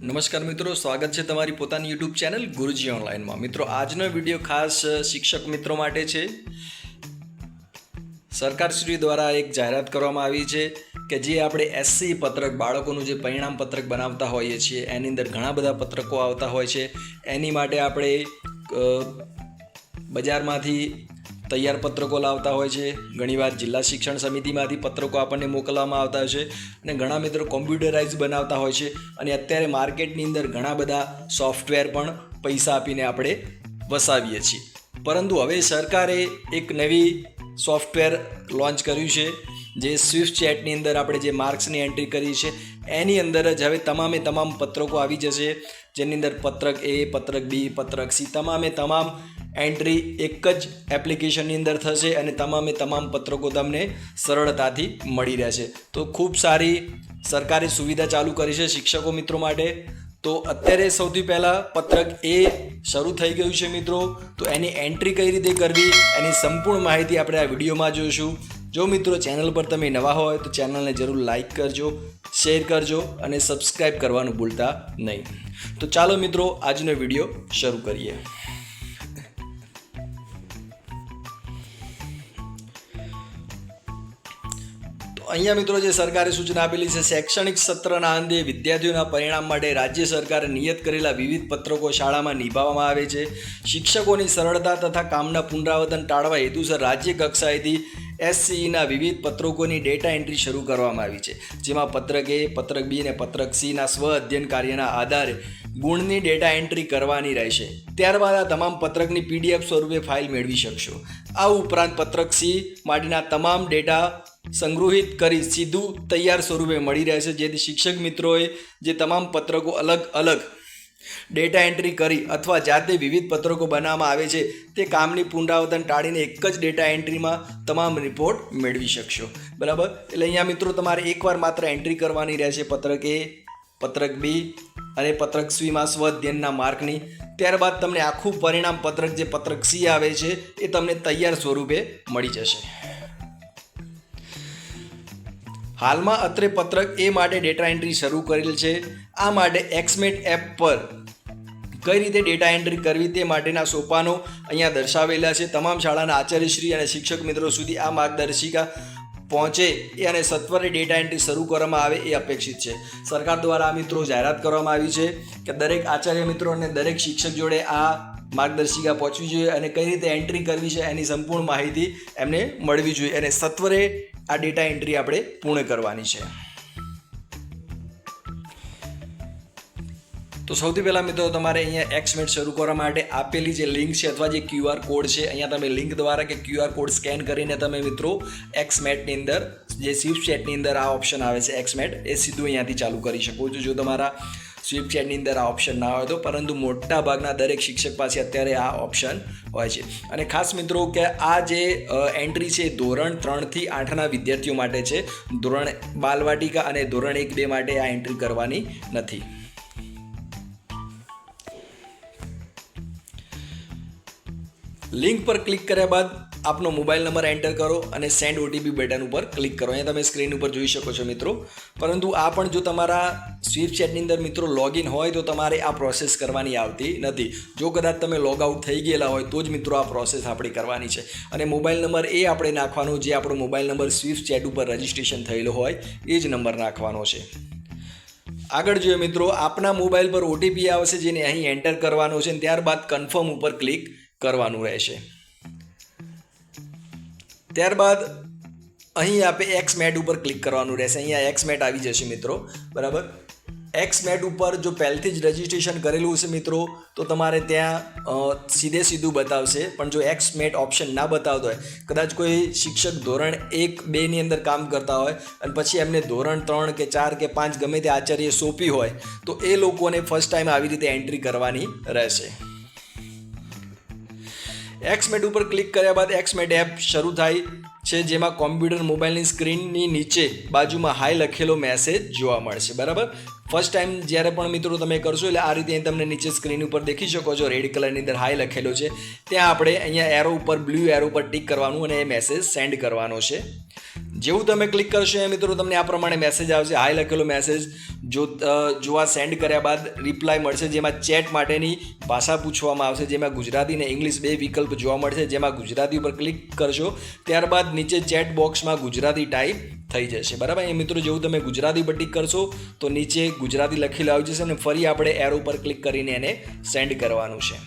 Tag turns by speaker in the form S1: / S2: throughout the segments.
S1: નમસ્કાર મિત્રો, સ્વાગત છે તમારી પોતાની યુટ્યુબ ચેનલ ગુરુજી ઓનલાઈનમાં મિત્રો, આજનો વીડિયો ખાસ શિક્ષક મિત્રો માટે છે. સરકારશ્રી દ્વારા એક જાહેરાત કરવામાં આવી છે કે જે આપણે એસસી પત્રક, બાળકોનું જે પરિણામ પત્રક બનાવતા હોઈએ છીએ, એની અંદર ઘણા બધા પત્રકો આવતા હોય છે. એની માટે આપણે બજારમાંથી તૈયાર પત્રકો લાવતા હોય છે. ઘણીવાર જિલ્લા શિક્ષણ સમિતિમાંથી પત્રકો આપણને મોકલવામાં આવતા હોય છે અને ઘણા મિત્રો કોમ્પ્યુટરાઇઝ બનાવતા હોય છે અને અત્યારે માર્કેટની અંદર ઘણા બધા સોફ્ટવેર પણ પૈસા આપીને આપણે વસાવીએ છીએ. પરંતુ હવે સરકારે એક નવી સોફ્ટવેર લોન્ચ કર્યું છે, જે સ્વિફ્ટ ચેટની અંદર આપણે જે માર્ક્સની એન્ટ્રી કરી છે, એની અંદર જ હવે તમામે તમામ પત્રકો આવી જશે. જેની અંદર પત્રક એ, પત્રક બી, પત્રક સી, તમામે તમામ એન્ટ્રી એક જ એપ્લિકેશનની અંદર થશે અને તમામે તમામ પત્રકો તમને સરળતાથી મળી રહેશે. તો ખૂબ સારી સરકારે સુવિધા ચાલુ કરી છે શિક્ષકો મિત્રો માટે. તો અત્યારે સૌથી પહેલાં પત્રક એ શરૂ થઈ ગયું છે મિત્રો. તો એની એન્ટ્રી કઈ રીતે કરવી, એની સંપૂર્ણ માહિતી આપણે આ વિડીયોમાં જોઈશું. જો મિત્રો ચેનલ પર તમે નવા હોય તો ચેનલને જરૂર લાઇક કરજો, શેર કરજો અને સબસ્ક્રાઈબ કરવાનું ભૂલતા નહીં. તો ચાલો મિત્રો, આજનો વીડિયો શરૂ કરીએ. અહીંયા મિત્રો જે સરકારે સૂચના આપેલી છે, શૈક્ષણિક સત્રના અંતે વિદ્યાર્થીઓના પરિણામ માટે રાજ્ય સરકારે નિયત કરેલા વિવિધ પત્રકો શાળામાં નિભાવવામાં આવે છે. શિક્ષકોની સરળતા તથા કામના પુનરાવર્તન ટાળવા હેતુસર રાજ્ય કક્ષાએથી એસસીઈના વિવિધ પત્રકોની ડેટા એન્ટ્રી શરૂ કરવામાં આવી છે, જેમાં પત્રક એ, પત્રક બી અને પત્રક સીના સ્વ અધ્યયન કાર્યના આધારે ગુણની ડેટા એન્ટ્રી કરવાની રહેશે. ત્યારબાદ આ તમામ પત્રકની પીડીએફ સ્વરૂપે ફાઇલ મેળવી શકશો. આ ઉપરાંત પત્રક સી માટેના તમામ ડેટા સંગ્રહિત કરી સીધું તૈયાર સ્વરૂપે મળી રહેશે જેથી શિક્ષક મિત્રોએ જે તમામ પત્રકો અલગ અલગ ડેટા એન્ટ્રી કરી અથવા જાતે વિવિધ પત્રકો બનાવવામાં આવે છે, તે કામની પુનરાવર્તન ટાળીને એક જ ડેટા એન્ટ્રીમાં તમામ રિપોર્ટ મેળવી શકશો. બરાબર? એટલે અહીંયા મિત્રો તમારે એકવાર માત્ર એન્ટ્રી કરવાની રહેશે પત્રક એ, પત્રક બી અને પત્રક સીમાં સ્વ અધ્યયનના માર્કની. ત્યારબાદ તમને આખું પરિણામ પત્રક જે પત્રક સી આવે છે, એ તમને તૈયાર સ્વરૂપે મળી જશે. હાલમાં અત્રે પત્રક એ માટે ડેટા એન્ટ્રી શરૂ કરેલ છે. આ માટે એક્સમેટ એપ પર કઈ રીતે ડેટા એન્ટ્રી કરવી તે માટેના સોપાનો અહીંયા દર્શાવેલા છે. તમામ શાળાના આચાર્યશ્રી અને શિક્ષક મિત્રો સુધી આ માર્ગદર્શિકા પહોંચે એ અને સત્વરે ડેટા એન્ટ્રી શરૂ કરવામાં આવે એ અપેક્ષિત છે. સરકાર દ્વારા આ મિત્રો જાહેરાત કરવામાં આવી છે કે દરેક આચાર્ય મિત્રો અને દરેક શિક્ષક જોડે આ માર્ગદર્શિકા પહોંચવી જોઈએ અને કઈ રીતે એન્ટ્રી કરવી છે એની સંપૂર્ણ માહિતી એમને મળવી જોઈએ. અને સત્વરે આ ડેટા એન્ટ્રી આપણે પૂર્ણ કરવાની છે. તો સૌથી પહેલાં મિત્રો તમારે અહીંયા એક્સમેટ શરૂ કરવા માટે આપેલી જે લિંક છે અથવા જે ક્યુઆર કોડ છે, અહીંયા તમે લિંક દ્વારા કે ક્યુઆર કોડ સ્કેન કરીને તમે મિત્રો એક્સમેટની અંદર, જે સ્વિફ્ટ ચેટની અંદર આ ઓપ્શન આવે છે એક્સમેટ એ સીધું અહીંયાથી ચાલુ કરી શકો છો. જો તમારા સ્વિફ્ટ ચેટની અંદર આ ઓપ્શન ના હોય તો, પરંતુ મોટા ભાગના દરેક શિક્ષક પાસે અત્યારે આ ઓપ્શન હોય છે. અને ખાસ મિત્રો કે આ જે એન્ટ્રી છે ધોરણ ત્રણથી આઠના વિદ્યાર્થીઓ માટે છે. ધોરણ બાલવાટિકા અને ધોરણ એક બે માટે આ એન્ટ્રી કરવાની નથી. લિંક પર ક્લિક કર્યા બાદ આપનો મોબાઈલ નંબર એન્ટર કરો અને સેન્ડ ઓટીપી બટન ઉપર ક્લિક કરો. અહીંયા તમે સ્ક્રીન ઉપર જોઈ શકો છો મિત્રો. પરંતુ આ પણ જો તમારા સ્વીપચેટની ચેટની અંદર મિત્રો લોગિન હોય તો તમારે આ પ્રોસેસ કરવાની આવતી નથી. જો કદાચ તમે લોગ આઉટ થઈ ગયેલા હોય તો જ મિત્રો આ પ્રોસેસ આપણે કરવાની છે. અને મોબાઈલ નંબર એ આપણે નાખવાનો જે આપણો મોબાઈલ નંબર સ્વીપચેટ ચેટ ઉપર રજિસ્ટ્રેશન થયેલો હોય, એ જ નંબર નાખવાનો છે. આગળ જોઈએ મિત્રો, આપના મોબાઈલ પર ઓટીપી આવશે જેને અહીં એન્ટર કરવાનો છે ત્યારબાદ કન્ફર્મ ઉપર ક્લિક કરવાનું રહેશે. ત્યારબાદ અહીં આપણે એક્સ મેટ ઉપર ક્લિક કરવાનું રહેશે. અહીંયા એક્સ મેટ આવી જશે મિત્રો. બરાબર? એક્સ મેટ ઉપર જો પહેલથી જ રજિસ્ટ્રેશન કરેલું છે મિત્રો, તો તમારે ત્યાં સીધે સીધું બતાવશે. પણ જો એક્સ મેટ ઓપ્શન ના બતાવતો હોય, કદાચ કોઈ શિક્ષક ધોરણ એક બેની અંદર કામ કરતા હોય અને પછી એમને ધોરણ ત્રણ કે ચાર કે પાંચ ગમે તે આચાર્ય સોંપી હોય, તો એ લોકોને ફર્સ્ટ ટાઈમ આવી રીતે એન્ટ્રી કરવાની રહેશે. એક્સમેટ ઉપર ક્લિક કર્યા બાદ એક્સમેટ એપ શરૂ થાય છે, જેમાં કોમ્પ્યુટર મોબાઈલની સ્ક્રીનની નીચે બાજુમાં હાઈ લખેલો મેસેજ જોવા મળશે, બરાબર? ફર્સ્ટ ટાઈમ જ્યારે પણ મિત્રો તમે કરશો એટલે આ રીતે તમને નીચે સ્ક્રીન ઉપર દેખી શકો છો રેડ કલરની અંદર હાઈ લખેલો છે. ત્યાં આપણે અહીંયા એરો ઉપર બ્લુ એરો ઉપર ટિક કરવાનું અને એ મેસેજ સેન્ડ કરવાનો છે. જેવું તમે ક્લિક કરશો એ મિત્રો તમને આ પ્રમાણે મેસેજ આવશે. હાઈ લખેલો મેસેજ જો જોવા સેન્ડ કર્યા બાદ રિપ્લાય મળશે જેમાં ચેટ માટેની ભાષા પૂછવામાં આવશે, જેમાં ગુજરાતી અને ઇંગ્લિશ બે વિકલ્પ જોવા મળશે, જેમાં ગુજરાતી ઉપર ક્લિક કરશો, ત્યારબાદ નીચે ચેટ બોક્સમાં ગુજરાતી ટાઈપ થઈ જશે. બરાબર? એ મિત્રો જેવું તમે ગુજરાતી પર ટીક કરશો, તો નીચે ગુજરાતી લખેલું આવી જશે અને ફરી આપણે એર ઉપર ક્લિક કરીને એને સેન્ડ કરવાનું છે.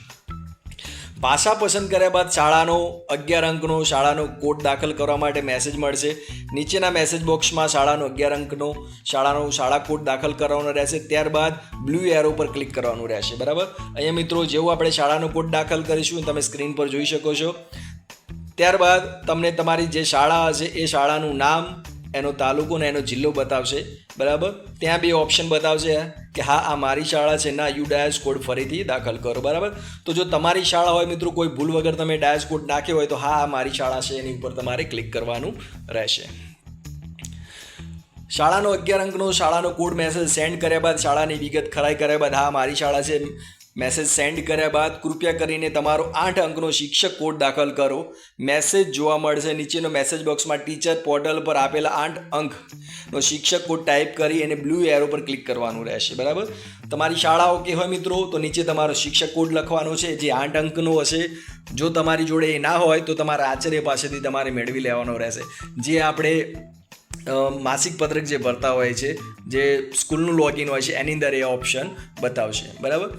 S1: ભાષા પસંદ કર્યા બાદ શાળાનો અગિયાર અંકનો શાળાનો કોડ દાખલ કરવા માટે મેસેજ મળશે. નીચેના મેસેજ બોક્સમાં શાળાનો અગિયાર અંકનો શાળાનો શાળા કોડ દાખલ કરવાનો રહેશે. ત્યારબાદ બ્લુ એરો પર ક્લિક કરવાનું રહેશે. બરાબર? અહીંયા મિત્રો, જેવું આપણે શાળાનો કોડ દાખલ કરીશું, તમે સ્ક્રીન પર જોઈ શકો છો. ત્યારબાદ તમને તમારી જે શાળા હશે, એ શાળાનું નામ, એનો તાલુકો ને એનો જિલ્લો બતાવશે. બરાબર? ત્યાં બે ઓપ્શન બતાવશે. કે હા, આ મારી શાળા છે, ના, યુ ડાયસ કોડ ફરીથી દાખલ કરો, બરાબર? તો જો તમારી શાળા હોય મિત્રો, કોઈ ભૂલ વગર તમે ડાયસ કોડ નાખ્યો હોય તો હા, આ મારી શાળા છે, એની ઉપર તમારે ક્લિક કરવાનું રહેશે. શાળાનો અગિયાર અંકનો શાળાનો કોડ મેસેજ સેન્ડ કર્યા બાદ, શાળાની વિગત ખરાઈ કર્યા બાદ, હા, મારી શાળા છે મેસેજ સેન્ડ કર્યા બાદ કૃપયા કરીને તમારો આઠ અંકનો શિક્ષક કોડ દાખલ કરો. મેસેજ જોવા મળશે. નીચેનો મેસેજ બોક્સમાં ટીચર પોર્ટલ પર આપેલા આઠ અંકનો શિક્ષક કોડ ટાઈપ કરી અને બ્લુ એરો પર ક્લિક કરવાનું રહેશે. બરાબર? તમારી શાળાઓ કે હોય મિત્રો, તો નીચે તમારો શિક્ષક કોડ લખવાનો છે. જે આઠ અંકનો હશે, જો તમારી જોડે એ ના હોય, તો તમારા આચાર્ય પાસેથી તમારે મેળવી લેવાનો રહેશે. જે આપણે માસિક પત્રક જે ભરતા હોય છે, જે સ્કૂલનું લોગિન હોય છે, એની અંદર એ ઓપ્શન બતાવશે. બરાબર?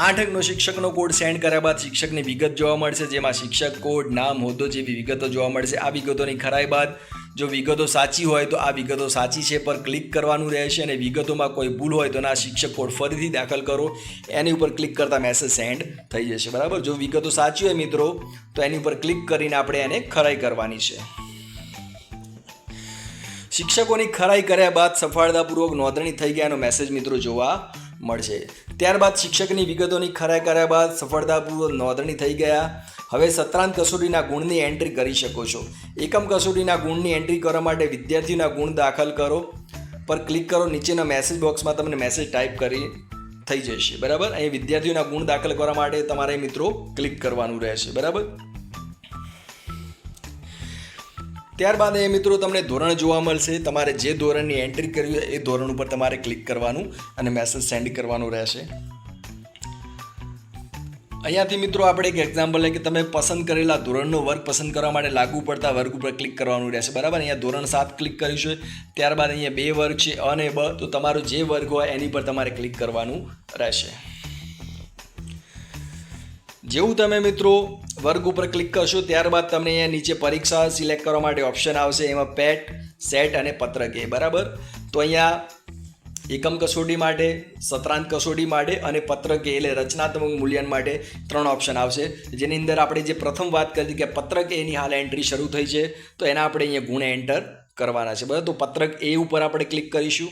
S1: આઠ અંકનો શિક્ષકનો કોડ સેન્ડ કર્યા બાદ શિક્ષકની વિગત જોવા મળશે, જેમાં શિક્ષક કોડ નામ, હોદ્દો જેવી વિગતો જોવા મળશે. આ વિગતોની ખરાઈ બાદ જો વિગતો સાચી હોય તો આ વિગતો સાચી છે પર ક્લિક કરવાનું રહેશે અને વિગતોમાં કોઈ ભૂલ હોય તો ના શિક્ષક કોડ ફરીથી દાખલ કરો. એની ઉપર ક્લિક કરતા મેસેજ સેન્ડ થઈ જશે. બરાબર? જો વિગતો સાચી હોય મિત્રો, તો એની ઉપર ક્લિક કરીને આપણે એને ખરાઈ કરવાની છે. શિક્ષકોની ખરાઈ કર્યા બાદ સફળતાપૂર્વક નોંધણી થઈ ગયાનો મેસેજ મિત્રો જોવા મળશે. ત્યારબાદ શિક્ષકની વિગતોની ખરાઈ કર્યા બાદ સફળતાપૂર્વક નોંધણી થઈ ગયા. હવે સત્રાંત કસોટીના ગુણની એન્ટ્રી કરી શકો છો. એકમ કસોટીના ગુણની એન્ટ્રી કરવા માટે વિદ્યાર્થીના ગુણ દાખલ કરો. પર ક્લિક કરો, નીચેના મેસેજ બોક્સમાં તમને મેસેજ ટાઈપ કરી થઈ જશે. બરાબર? અહીં વિદ્યાર્થીઓના ગુણ દાખલ કરવા માટે તમારે મિત્રો ક્લિક કરવાનું રહેશે. બરાબર? ત્યારબાદ એ મિત્રો તમને ધોરણ જોવા મળશે. તમારે જે ધોરણની એન્ટ્રી કરવી હોય એ ધોરણ ઉપર તમારે ક્લિક કરવાનું અને મેસેજ સેન્ડ કરવાનું રહેશે. અહીંયાથી મિત્રો આપણે એક એક્ઝામ્પલ લઈએ કે તમે પસંદ કરેલા ધોરણનો વર્ગ પસંદ કરવા માટે લાગુ પડતા વર્ગ ઉપર ક્લિક કરવાનું રહેશે. બરાબર? અહીંયા ધોરણ સાત ક્લિક કરીશું ત્યારબાદ અહીંયા બે વર્ગ છે અને બ. તો તમારો જે વર્ગ હોય એની પર તમારે ક્લિક કરવાનું રહેશે. જેવું તમે મિત્રો વર્ગ ઉપર ક્લિક કરશો, ત્યારબાદ તમને અહીંયા નીચે પરીક્ષા સિલેક્ટ કરવા માટે ઓપ્શન આવશે. એમાં પેટ સેટ અને પત્રક એ, બરાબર? તો અહીંયા એકમ કસોટી માટે, સત્રાંત કસોટી માટે અને પત્રક એટલે રચનાત્મક મૂલ્યાંકન માટે ત્રણ ઓપ્શન આવશે. જેની અંદર આપણે જે પ્રથમ વાત કરી કે પત્રક એની હાલ એન્ટ્રી શરૂ થઈ છે, તો એના આપણે અહીંયા ગુણે એન્ટર કરવાના છે. બરાબર? તો પત્રક એ ઉપર આપણે ક્લિક કરીશું.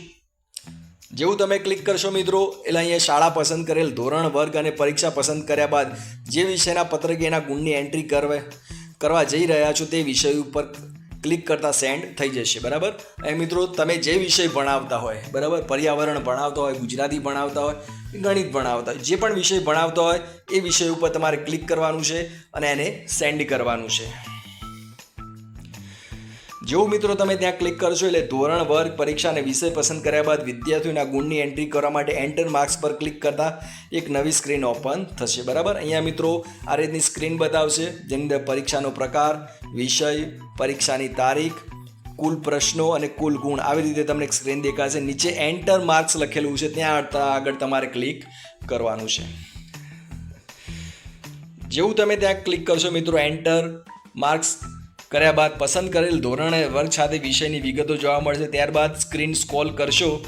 S1: જેવું તમે ક્લિક કરશો મિત્રો, એટલે અહીંયા શાળા પસંદ કરેલ ધોરણ, વર્ગ અને પરીક્ષા પસંદ કર્યા બાદ જે વિષયના પત્રકે એના ગુણની એન્ટ્રી કરવે, કરવા જઈ રહ્યા છો તે વિષય ઉપર ક્લિક કરતાં સેન્ડ થઈ જશે, બરાબર? એ મિત્રો, તમે જે વિષય ભણાવતા હોય, બરાબર? પર્યાવરણ ભણાવતા હોય, ગુજરાતી ભણાવતા હોય ગણિત ભણાવતા હોય, જે પણ વિષય ભણાવતા હોય, એ વિષય ઉપર તમારે ક્લિક કરવાનું છે અને એને સેન્ડ કરવાનું છે. જેવું મિત્રો તમે ત્યાં ક્લિક કરશો એટલે ધોરણ, વર્ગ, પરીક્ષા અને વિષય પસંદ કર્યા બાદ વિદ્યાર્થીઓના ગુણની એન્ટ્રી કરવા માટે એન્ટર માર્ક્સ પર ક્લિક કરતાં એક નવી સ્ક્રીન ઓપન થશે. બરાબર? અહીંયા મિત્રો આ રીતની સ્ક્રીન બતાવશે. જેની અંદર પરીક્ષાનો પ્રકાર, વિષય, પરીક્ષાની તારીખ, કુલ પ્રશ્નો અને કુલ ગુણ. આવી રીતે તમને એક સ્ક્રીન દેખાશે. નીચે એન્ટર માર્ક્સ લખેલું છે. ત્યાં આગળ તમારે ક્લિક કરવાનું છે. જેવું તમે ત્યાં ક્લિક કરશો મિત્રો એન્ટર માર્ક્સ કર્યા બાદ પસંદ કરેલ ધોરણ વર્ગ સાથે વિષયની વિગતો જોવા મળશે. ત્યારબાદ સ્ક્રીન સ્કોલ કરશો.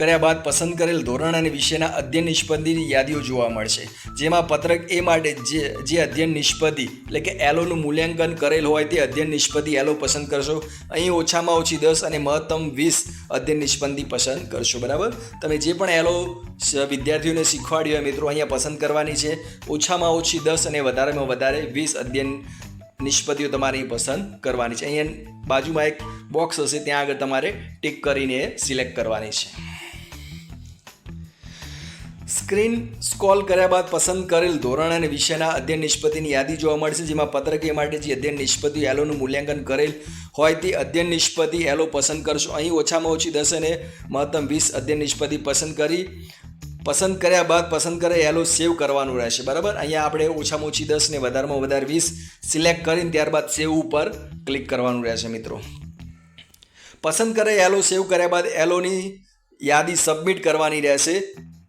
S1: કર્યા બાદ પસંદ કરેલ ધોરણ અને વિષયના અધ્યયન નિષ્પત્તિની યાદીઓ જોવા મળશે. જેમાં પત્રક એ માટે જે જે અધ્યયન નિષ્પત્તિ, એટલે કે એલોનું મૂલ્યાંકન કરેલ હોય તે અધ્યયન નિષ્પત્તિ એલો પસંદ કરશો. અહીં ઓછામાં ઓછી દસ અને મહત્તમ વીસ અધ્યયન નિષ્પત્તિ પસંદ કરશો, બરાબર? તમે જે પણ એલો વિદ્યાર્થીઓને શીખવાડી હોય મિત્રો, અહીંયા પસંદ કરવાની છે. ઓછામાં ઓછી દસ અને વધારેમાં વધારે વીસ અધ્યયન નિષ્પત્તિઓ તમારે પસંદ કરવાની છે. અહીંયા બાજુમાં એક બોક્સ હશે, ત્યાં આગળ તમારે ટિક કરીને સિલેક્ટ કરવાની છે. સ્ક્રીન સ્કોલ કર્યા બાદ પસંદ કરેલ ધોરણ અને વિષયના અધ્યયન નિષ્પત્તિની યાદી જોવા મળશે, જેમાં પત્રકી માટે જે અધ્યયન નિષ્પતિ એલોનું મૂલ્યાંકન કરેલ હોય તે અધ્યયન નિષ્પતિ એલો પસંદ કરશો. અહીં ઓછામાં ઓછી દસ અને મહત્તમ વીસ અધ્યયન નિષ્પતિ પસંદ કરી, પસંદ કર્યા બાદ પસંદ કરે એલો સેવ કરવાનું રહેશે. બરાબર? અહીંયા આપણે ઓછામાં ઓછી દસ ને વધારેમાં વધારે વીસ સિલેક્ટ કરીને ત્યારબાદ સેવ ઉપર ક્લિક કરવાનું રહેશે મિત્રો. પસંદ કરે એલો સેવ કર્યા બાદ એલોની યાદી સબમિટ કરવાની રહેશે.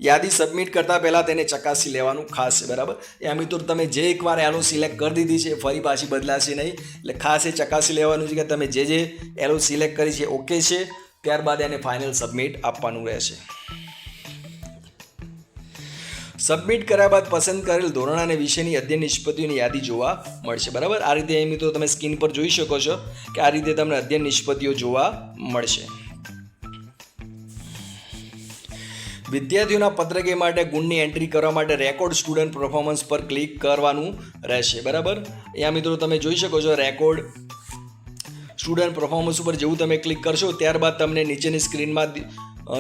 S1: યાદી સબમિટ કરતાં પહેલાં તેને ચકાસી લેવાનું ખાસ છે, બરાબર? એ મિત્રો તમે જે એકવાર એલો સિલેક્ટ કરી દીધી છે ફરી પાછી બદલાશે નહીં. એટલે ખાસ એ ચકાસી લેવાનું છે કે તમે જે જે એલો સિલેક્ટ કરી છે ઓકે છે. ત્યારબાદ એને ફાઇનલ સબમિટ આપવાનું રહેશે. સબમિટ કર્યા બાદ પસંદ કરેલ ધોરણ અને વિષયની અધ્યયન નિષ્પત્તિઓની યાદી જોવા મળશે, બરાબર? આ રીતે મિત્રો તમે સ્ક્રીન પર જોઈ શકો છો કે આ રીતે તમને અધ્યયન નિષ્પત્તિઓ જોવા મળશે. વિદ્યાર્થીઓના પત્રકે માટે ગુણની એન્ટ્રી કરવા માટે રેકોર્ડ સ્ટુડન્ટ પરફોર્મન્સ પર ક્લિક કરવાનું રહેશે, બરાબર? અહીંયા મિત્રો તમે જોઈ શકો છો રેકોર્ડ સ્ટુડન્ટ પરફોર્મન્સ ઉપર જેવું તમે ક્લિક કરશો ત્યારબાદ તમને નીચેની સ્ક્રીનમાં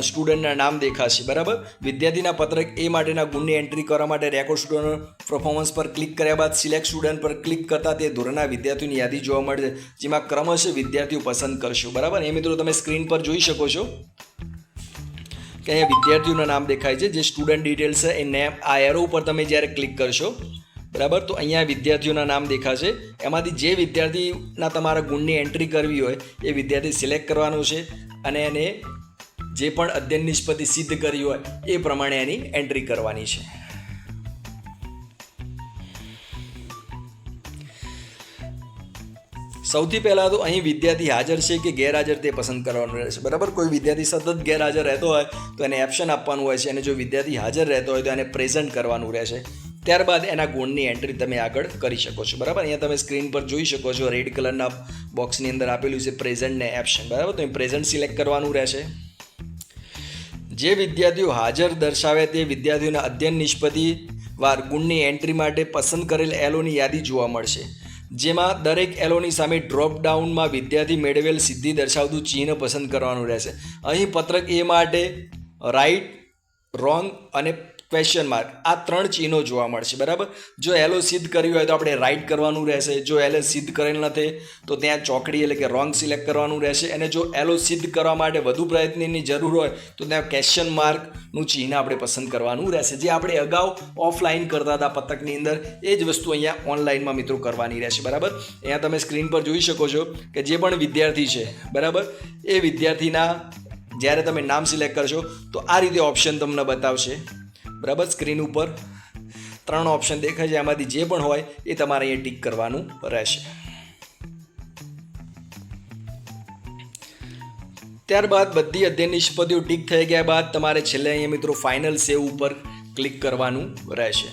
S1: સ્ટુડન્ટના નામ દેખાશે, બરાબર? વિદ્યાર્થીના પત્રક એ માટેના ગુણની એન્ટ્રી કરવા માટે રેકોર્ડ સ્ટુડન્ટ પરફોર્મન્સ પર ક્લિક કર્યા બાદ સિલેક્ટ સ્ટુડન્ટ પર ક્લિક કરતાં તે ધોરણના વિદ્યાર્થીઓની યાદી જોવા મળશે, જેમાં ક્રમશ વિદ્યાર્થીઓ પસંદ કરશો, બરાબર? એ મિત્રો તમે સ્ક્રીન પર જોઈ શકો છો. કે અહીંયા વિદ્યાર્થીઓનું નામ દેખાય છે, જે સ્ટુડન્ટ ડિટેલ્સ છે એ નેમ આ એરો ઉપર તમે જ્યારે ક્લિક કરશો, બરાબર? તો અહીંયા વિદ્યાર્થીઓના નામ દેખાશે. એમાંથી જે વિદ્યાર્થીના તમારા ગુણની એન્ટ્રી કરવી હોય, એ વિદ્યાર્થી સિલેક્ટ કરવાનું છે અને એને જે પણ અધ્યયન નિષ્પત્તિ સિદ્ધ કરી હોય, એ પ્રમાણે એની એન્ટ્રી કરવાની છે. સૌથી પહેલાં તો અહીં વિદ્યાર્થી હાજર છે કે ગેરહાજર તે પસંદ કરવાનું રહેશે. બરાબર? કોઈ વિદ્યાર્થી સતત ગેરહાજર રહેતો હોય તો એને એપ્શન આપવાનું હોય છે અને જો વિદ્યાર્થી હાજર રહેતો હોય તો એને પ્રેઝન્ટ કરવાનું રહેશે. ત્યારબાદ એના ગુણની એન્ટ્રી તમે આગળ કરી શકો છો. બરાબર? અહીંયા તમે સ્ક્રીન પર જોઈ શકો છો રેડ કલરના બોક્સની અંદર આપેલું છે પ્રેઝન્ટ ને એપ્શન બરાબર? તો એ પ્રેઝન્ટ સિલેક્ટ કરવાનું રહેશે. જે વિદ્યાર્થીઓ હાજર દર્શાવે તે વિદ્યાર્થીઓના અધ્યયન નિષ્પતિ વાર ગુણની એન્ટ્રી માટે પસંદ કરેલ એલોની યાદી જોવા મળશે. જેમાં દરેક એલોની સામે ડ્રોપ ડાઉનમાં વિદ્યાર્થી મેળવેલ સિદ્ધિ દર્શાવતું ચિહ્ન પસંદ કરવાનું રહેશે. અહીં પત્રક એ માટે રાઈટ રોંગ અને ક્વેશ્ચન માર્ક આ ત્રણ ચિહ્નો જોવા મળશે, બરાબર? જો એલો સિદ્ધ કર્યું હોય તો આપણે રાઇટ કરવાનું રહેશે. જો એલો સિદ્ધ કરેલ નથી, તો ત્યાં ચોકડી એટલે કે રોંગ સિલેક્ટ કરવાનું રહેશે. અને જો એલો સિદ્ધ કરવા માટે વધુ પ્રયત્નની જરૂર હોય, તો ત્યાં ક્વેશ્ચન માર્કનું ચિહ્ન આપણે પસંદ કરવાનું રહેશે. જે આપણે અગાઉ ઓફલાઈન કરતા હતા પતકની અંદર, એ જ વસ્તુ અહીંયા ઓનલાઈનમાં મિત્રો કરવાની રહેશે, બરાબર? અહીંયા તમે સ્ક્રીન પર જોઈ શકો છો કે જે પણ વિદ્યાર્થી છે, બરાબર? એ વિદ્યાર્થીના જ્યારે તમે નામ સિલેક્ટ કરશો, તો આ રીતે ઓપ્શન તમને બતાવશે. બરાબર? સ્ક્રીન ઉપર ત્રણ ઓપ્શન દેખાય છે. એમાંથી જે પણ હોય એ તમારે અહીંયા ટીક કરવાનું રહેશે. ત્યારબાદ બધી અધ્યયન નિષ્પતિઓ ટીક થઈ ગયા બાદ તમારે છેલ્લે અહીંયા મિત્રો ફાઇનલ સેવ ઉપર ક્લિક કરવાનું રહેશે.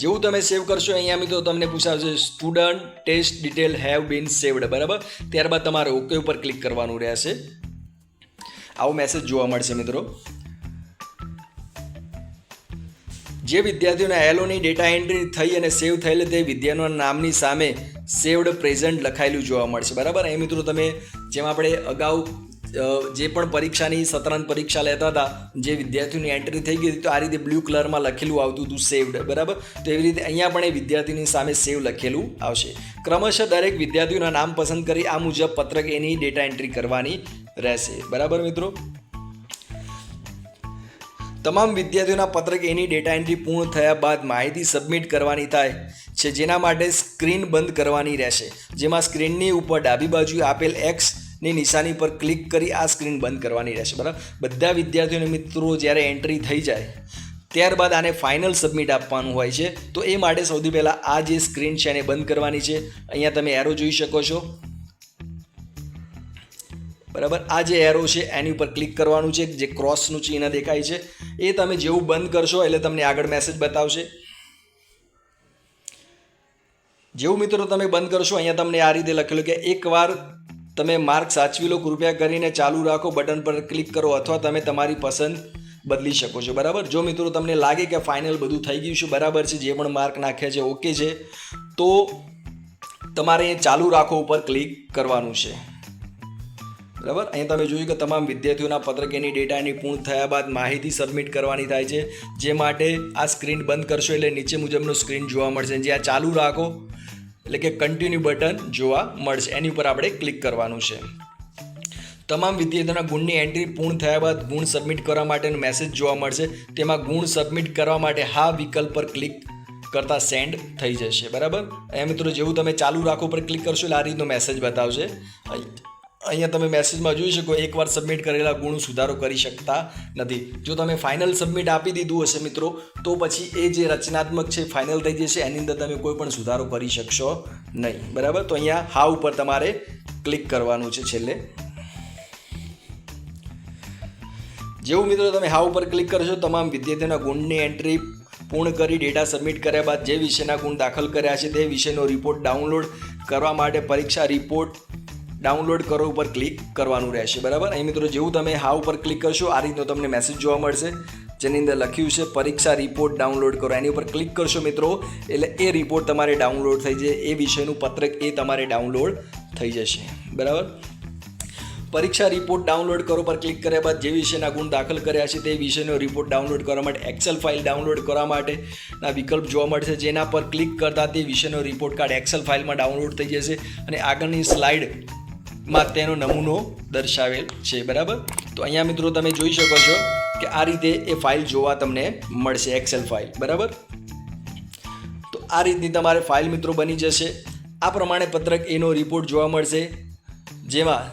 S1: જેવું તમે સેવ કરશો અહીંયા મિત્રો તમને પૂછાશે student test detail have been saved બરાબર? ત્યારબાદ તમારે ઓકે ઉપર ક્લિક કરવાનું રહેશે. આવો મેસેજ જોવા મળશે મિત્રો. જે વિદ્યાર્થીઓના એલોની ડેટા એન્ટ્રી થઈ અને સેવ થયેલ તે વિદ્યાર્થીઓના નામની સામે સેવડ પ્રેઝન્ટ લખાયેલું જોવા મળશે. બરાબર? એ મિત્રો તમે જેમ આપણે અગાઉ જે પણ પરીક્ષાની સત્રાંત પરીક્ષા લેતા હતા, જે વિદ્યાર્થીઓની એન્ટ્રી થઈ ગઈ હતી, તો આ રીતે બ્લુ કલરમાં લખેલું આવતું હતું સેવડ. બરાબર? તો એવી રીતે અહીંયા પણ એ વિદ્યાર્થીની સામે સેવ લખેલું આવશે. ક્રમશઃ દરેક વિદ્યાર્થીઓના નામ પસંદ કરી આ મુજબ પત્રક એની ડેટા એન્ટ્રી કરવાની રહેશે. બરાબર મિત્રો? તમામ વિદ્યાર્થીઓના પત્રક એની ડેટા એન્ટ્રી પૂર્ણ થયા બાદ માહિતી સબમિટ કરવાની થાય છે, જેના માટે સ્ક્રીન બંધ કરવાની રહેશે. જેમાં સ્ક્રીનની ઉપર ડાબી બાજુ આપેલ એક્સની નિશાની પર ક્લિક કરી આ સ્ક્રીન બંધ કરવાની રહેશે, બરાબર? બધા વિદ્યાર્થીઓને મિત્રો, જ્યારે એન્ટ્રી થઈ જાય, ત્યારબાદ આને ફાઇનલ સબમિટ આપવાનું હોય છે. તો એ માટે સૌથી પહેલાં આ જે સ્ક્રીન છે એને બંધ કરવાની છે. અહીંયા તમે એરો જોઈ શકો છો. બરાબર? આ જે એરો છે, એની ઉપર ક્લિક કરવાનું છે, જે ક્રોસનું ચિહ્ન દેખાય છે, એ તમે જેવું બંધ કરશો, એટલે તમને આગળ મેસેજ બતાવશે. જેવું મિત્રો તમે બંધ કરશો, અહીંયા તમને આ રીતે લખેલું કે એકવાર તમે માર્ક સાચવી લો, કૃપયા કરીને ચાલુ રાખો, બટન પર ક્લિક કરો, અથવા તમે તમારી પસંદ બદલી શકો છો, બરાબર? જો મિત્રો તમને લાગે કે ફાઇનલ બધું થઈ ગયું છે, બરાબર છે, જે પણ માર્ક નાખ્યા છે ઓકે છે, તો તમારે ચાલુ રાખો ઉપર ક્લિક કરવાનું છે. બરાબર? અહીં તમે જોયું કે તમામ વિદ્યાર્થીઓના પત્રક એની ડેટાની પૂર્ણ થયા બાદ માહિતી સબમિટ કરવાની થાય છે, જે માટે આ સ્ક્રીન બંધ કરશો એટલે નીચે મુજબનું સ્ક્રીન જોવા મળશે. જે આ ચાલુ રાખો, એટલે કે કન્ટિન્યુ બટન જોવા મળશે. એની ઉપર આપણે ક્લિક કરવાનું છે. તમામ વિદ્યાર્થીઓના ગુણની એન્ટ્રી પૂર્ણ થયા બાદ ગુણ સબમિટ કરવા માટેનો મેસેજ જોવા મળશે. તેમાં ગુણ સબમિટ કરવા માટે હા વિકલ્પ પર ક્લિક કરતાં સેન્ડ થઈ જશે. બરાબર? એ મિત્રો, જેવું તમે ચાલુ રાખો પર ક્લિક કરશો એટલે આ રીતનો મેસેજ બતાવશે. અહીંયા તમે મેસેજમાં જોઈ શકો, એકવાર સબમિટ કરેલા ગુણ સુધારો કરી શકતા નથી. જો તમે ફાઇનલ સબમિટ આપી દીધું હશે મિત્રો, તો પછી એ જે રચનાત્મક છે ફાઇનલ થઈ જશે, એની અંદર તમે કોઈ પણ સુધારો કરી શકશો નહીં. બરાબર? તો અહીંયા હા ઉપર તમારે ક્લિક કરવાનું છે છેલ્લે. જેવું મિત્રો તમે હા ઉપર ક્લિક કરશો, તમામ વિદ્યાર્થીઓના ગુણની એન્ટ્રી પૂર્ણ કરી ડેટા સબમિટ કર્યા બાદ જે વિષયના ગુણ દાખલ કર્યા છે, તે વિષયનો રિપોર્ટ ડાઉનલોડ કરવા માટે પરીક્ષા રિપોર્ટ ડાઉનલોડ કરો ઉપર ક્લિક કરવાનું રહેશે, બરાબર? અહીં મિત્રો જેવું તમે હા ઉપર ક્લિક કરશો, આ રીતનો તમને મેસેજ જોવા મળશે. જેની અંદર લખ્યું છે, પરીક્ષા રિપોર્ટ ડાઉનલોડ કરો. એની ઉપર ક્લિક કરશો મિત્રો, એટલે એ રિપોર્ટ તમારે ડાઉનલોડ થઈ જાય, એ વિષયનું પત્રક એ તમારે ડાઉનલોડ થઈ જશે, બરાબર? પરીક્ષા રિપોર્ટ ડાઉનલોડ કરો પર ક્લિક કર્યા બાદ જે વિષયના ગુણ દાખલ કર્યા છે તે વિષયનો રિપોર્ટ ડાઉનલોડ કરવા માટે એક્સેલ ફાઇલ ડાઉનલોડ કરવા માટેના વિકલ્પ જોવા મળશે. જેના પર ક્લિક કરતાં તે વિષયનો રિપોર્ટ કાર્ડ એક્સેલ ફાઇલમાં ડાઉનલોડ થઈ જશે. અને આગળની સ્લાઇડમાં તેનો નમૂનો દર્શાવેલ છે, બરાબર? તો અહીંયા મિત્રો તમે જોઈ શકો છો કે આ રીતે એ ફાઇલ જોવા તમને મળશે એક્સેલ ફાઇલ, બરાબર? તો આ રીતની તમારે ફાઇલ મિત્રો બની જશે. આ પ્રમાણે પત્રક એનો રિપોર્ટ જોવા મળશે. જેમાં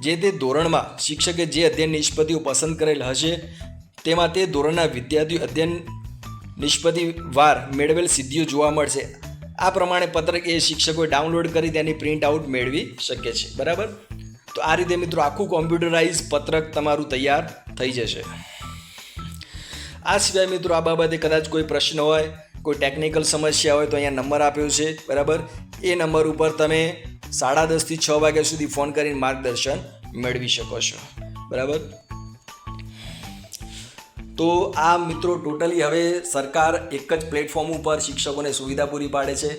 S1: જે તે ધોરણમાં શિક્ષકે જે અધ્યયન નિષ્પત્તિઓ પસંદ કરેલ હશે, તેમાં તે ધોરણના વિદ્યાર્થીઓ અધ્યયન નિષ્પત્તિ વાર મેળવેલ સિદ્ધિઓ જોવા મળશે. આ પ્રમાણે પત્રક એ શિક્ષકોએ ડાઉનલોડ કરી તેની પ્રિન્ટ આઉટ મેળવી શકે છે. બરાબર? તો આ રીતે મિત્રો આખું કોમ્પ્યુટરાઇઝ પત્રક તમારું તૈયાર થઈ જશે. આ સિવાય મિત્રો આ બાબતે કદાચ કોઈ પ્રશ્ન હોય, કોઈ ટેકનિકલ સમસ્યા હોય તો અહીંયા નંબર આપ્યો છે, બરાબર? એ નંબર ઉપર તમે સાડા દસથી છ વાગ્યા સુધી ફોન કરીને માર્ગદર્શન મેળવી શકો છો. બરાબર? તો આ મિત્રો ટોટલી હવે સરકાર એક જ પ્લેટફોર્મ ઉપર શિક્ષકોને સુવિધા પૂરી પાડે છે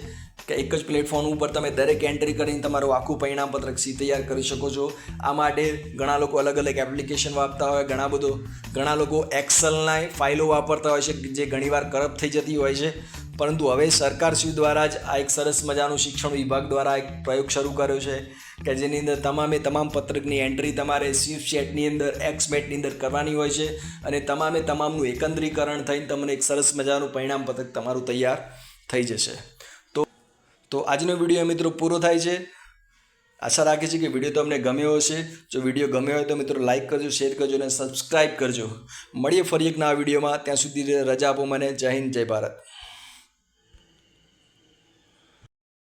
S1: કે એક જ પ્લેટફોર્મ ઉપર તમે દરેક એન્ટ્રી કરીને તમારું આખું પરિણામ પત્રક સી તૈયાર કરી શકો છો. આ માટે ઘણા લોકો અલગ અલગ એપ્લિકેશન વાપરતા હોય, ઘણા બધો, ઘણા લોકો એક્સલના ફાઇલો વાપરતા હોય છે, જે ઘણીવાર કરપ્ટ થઈ જતી હોય છે. પરંતુ હવે સરકારશ્રી દ્વારા જ આ એક સરસ મજાનું શિક્ષણ વિભાગ દ્વારા એક પ્રયોગ શરૂ કર્યો છે. કે જેની અંદર તમામે તમામ પત્રકની એન્ટ્રી તમારે સ્વિફ્ટ ચેટની અંદર એક્સ મેટની અંદર કરવાની હોય છે અને તમામે તમામનું એકંદરીકરણ થઈને તમને એક સરસ મજાનું પરિણામ પત્રક તમારું તૈયાર થઈ જશે. તો તો આજનો વીડિયો મિત્રો પૂરો થાય છે. આશા રાખે છે કે વીડિયો તમને ગમ્યો હશે. જો વીડિયો ગમ્યો હોય તો મિત્રો લાઇક કરજો શેર કરજો અને સબસ્ક્રાઈબ કરજો. મળીએ ફરી એક નવા વિડીયોમાં. ત્યાં સુધી રજા આપો મને. જય હિન્દ, જય ભારત.